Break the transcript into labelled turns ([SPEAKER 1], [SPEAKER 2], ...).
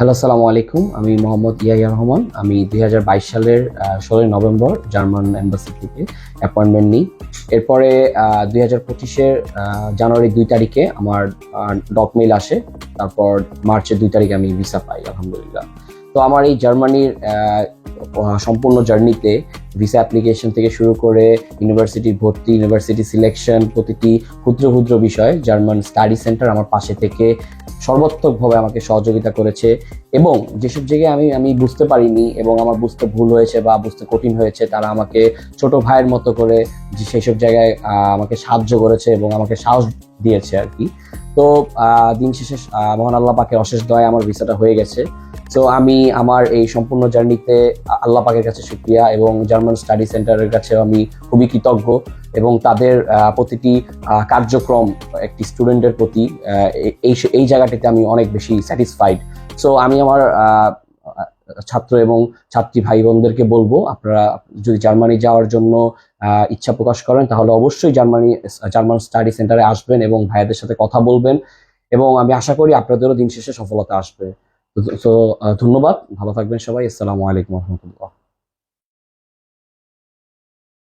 [SPEAKER 1] Hello সালামু আলাইকুম। আমি মোহাম্মদ ইয়াহিয়া রহমান। আমি দুই হাজার বাইশ সালের ষোলোই নভেম্বর জার্মান এম্বাসি থেকে অ্যাপয়েন্টমেন্ট নিই। এরপরে দুই হাজার পঁচিশের জানুয়ারি দুই তারিখে আমার ডকমেইল আসে। তারপর মার্চের দুই তারিখে আমি ভিসা পাই, আলহামদুলিল্লাহ। তো আমার এই জার্মানির সম্পূর্ণ জার্নিতে ভিসা অ্যাপ্লিকেশন থেকে শুরু করে ইউনিভার্সিটি ভর্তি ইউনিভার্সিটি সিলেকশন প্রতিটি ক্ষুদ্র ক্ষুদ্র বিষয় জার্মান স্টাডি সেন্টার আমার পাশে থেকে সর্বাত্মকভাবে আমাকে সহযোগিতা করেছে এবং যেসব জায়গায় আমি আমি বুঝতে পারিনি এবং আমার বুঝতে ভুল হয়েছে বা বুঝতে কঠিন হয়েছে, তারা আমাকে ছোট ভাইয়ের মতো করে যে সেই সব জায়গায় আমাকে সাহায্য করেছে এবং আমাকে সাহস দিয়েছে আর কি। তো দিন শেষে মহান আল্লাহ পাকে অশেষ দয় আমার ভিসাটা হয়ে গেছে। তো আমি আমার এই সম্পূর্ণ জার্নিতে আল্লাহ পাকের কাছে শুক্রিয়া এবং জার্মান স্টাডি সেন্টারের কাছে আমি খুবই কৃতজ্ঞ এবং তাদের প্রতিটি কার্যক্রম একটি স্টুডেন্টের প্রতি এই এই জায়গাটিতে আমি অনেক বেশি স্যাটিসফাইড। সো আমি আমার ছাত্র এবং ছাত্রী ভাই বোনদেরকে বলব, আপনারা যদি জার্মানি যাওয়ার জন্য ইচ্ছা প্রকাশ করেন, তাহলে অবশ্যই জার্মানি, জার্মান স্টাডি সেন্টারে আসবেন এবং ভাইয়াদের সাথে কথা বলবেন এবং আমি আশা করি আপনাদেরও দিন শেষে সফলতা আসবে। তো ধন্যবাদ। ভালো থাকবেন সবাই। আসসালামু আলাইকুম রহমতুল্লাহ।